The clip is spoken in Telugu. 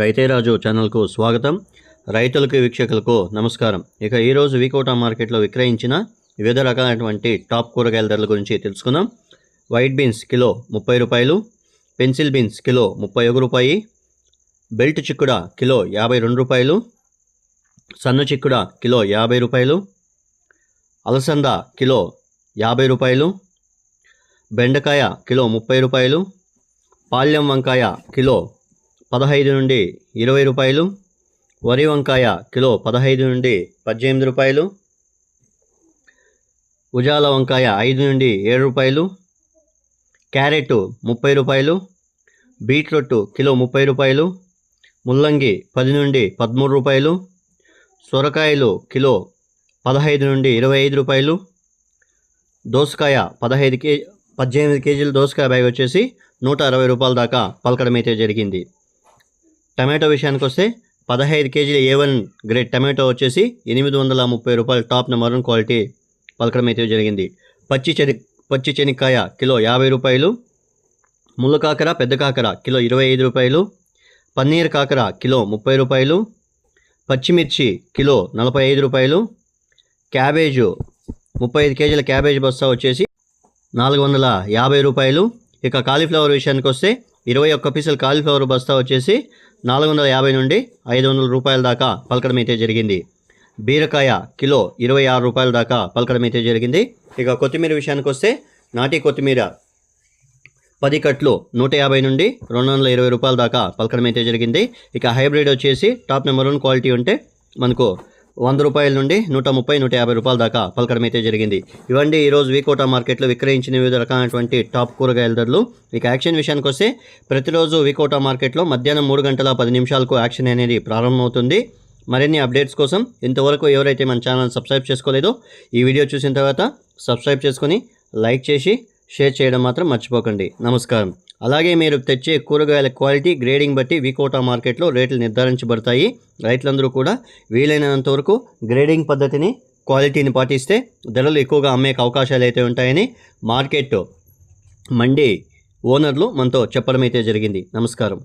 రైతేరాజు ఛానల్కు స్వాగతం. రైతులకు వీక్షకులకు నమస్కారం. ఇక ఈరోజు వీకోటా మార్కెట్లో విక్రయించిన వివిధ రకాలైనటువంటి టాప్ కూరగాయల ధరల గురించి తెలుసుకుందాం. వైట్ బీన్స్ కిలో ముప్పై రూపాయలు పెన్సిల్ బీన్స్ కిలో ముప్పై ఒక రూపాయి బెల్ట్ చిక్కుడ కిలో యాభై రెండు రూపాయలు సన్న చిక్కుడ కిలో యాభై రూపాయలు అలసంద కిలో యాభై రూపాయలు బెండకాయ కిలో ముప్పై రూపాయలు పాల్యం వంకాయ కిలో పదహైదు నుండి ఇరవై రూపాయలు. వరి వంకాయ కిలో పదహైదు నుండి పద్దెనిమిది రూపాయలు. ఉజాల వంకాయ ఐదు నుండి ఏడు రూపాయలు. క్యారెట్ ముప్పై రూపాయలు. బీట్రూట్ కిలో ముప్పై రూపాయలు. ముల్లంగి పది నుండి పదమూడు రూపాయలు. సొరకాయలు కిలో పదహైదు నుండి ఇరవై ఐదు రూపాయలు. దోసకాయ పదహైదు కే పద్దెనిమిది కేజీల దోసకాయ బ్యాగ్ వచ్చేసి నూట అరవై రూపాయల దాకా పలకడం అయితే జరిగింది. టమాటో విషయానికి వస్తే పదహైదు కేజీల ఏ వన్ గ్రేడ్ టమాటో వచ్చేసి ఎనిమిది వందల ముప్పై రూపాయలు టాప్ నెంబర్ వన్ క్వాలిటీ పలకడం అయితే జరిగింది. పచ్చి చెని పచ్చి చెనిక్కాయ కిలో యాభై రూపాయలు ముళ్ళ కాకర పెద్ద కాకర కిలో ఇరవై ఐదు రూపాయలు పన్నీర్ కాకర కిలో ముప్పై రూపాయలు పచ్చిమిర్చి కిలో నలభై ఐదు రూపాయలు క్యాబేజు ముప్పై ఐదు కేజీల క్యాబేజ్ బస్తా వచ్చేసి నాలుగు వందల యాభై రూపాయలు. ఇక కాలీఫ్లవర్ విషయానికి వస్తే ఇరవై ఒక్క పీసుల కాలీఫ్లవర్ బస్తా వచ్చేసి నాలుగు వందల యాభై నుండి ఐదు వందల రూపాయల దాకా పలకడం అయితే జరిగింది. బీరకాయ కిలో ఇరవై ఆరు రూపాయల దాకా పలకడం అయితే జరిగింది. ఇక కొత్తిమీర విషయానికి వస్తే నాటి కొత్తిమీర పది కట్లు నూట యాభై నుండి రెండు వందల ఇరవై రూపాయల దాకా పలకడం అయితే జరిగింది. ఇక హైబ్రిడ్ వచ్చేసి టాప్ నెంబర్ వన్ క్వాలిటీ ఉంటే మనకు వంద రూపాయల నుండి నూట ముప్పై నూట యాభై రూపాయల దాకా పలకడం అయితే జరిగింది ఇవన్నీ ఈరోజు వీకోటా మార్కెట్లో విక్రయించిన వివిధ రకాలైనటువంటి టాప్ కూరగాయల ధరలు. ఇక యాక్షన్ విషయానికి వస్తే ప్రతిరోజు వీకోటా మార్కెట్లో మధ్యాహ్నం మూడు గంటల పది నిమిషాలకు యాక్షన్ అనేది ప్రారంభమవుతుంది. మరిన్ని అప్డేట్స్ కోసం ఇంతవరకు ఎవరైతే మన ఛానల్ సబ్స్క్రైబ్ చేసుకోలేదో ఈ వీడియో చూసిన తర్వాత సబ్స్క్రైబ్ చేసుకొని లైక్ చేసి షేర్ చేయడం మాత్రం మర్చిపోకండి. నమస్కారం. అలాగే మీరు తెచ్చే కూరగాయల క్వాలిటీ గ్రేడింగ్ బట్టి వికోటా మార్కెట్లో రేట్లు నిర్ధారించబడతాయి. రైతులందరూ కూడా వీలైనంత వరకు గ్రేడింగ్ పద్ధతిని క్వాలిటీని పాటిస్తే ధరలు ఎక్కువగా అమ్మే అవకాశాలు అయితే ఉంటాయని మార్కెట్ మండి ఓనర్లు మనతో చెప్పడం అయితే జరిగింది. నమస్కారం.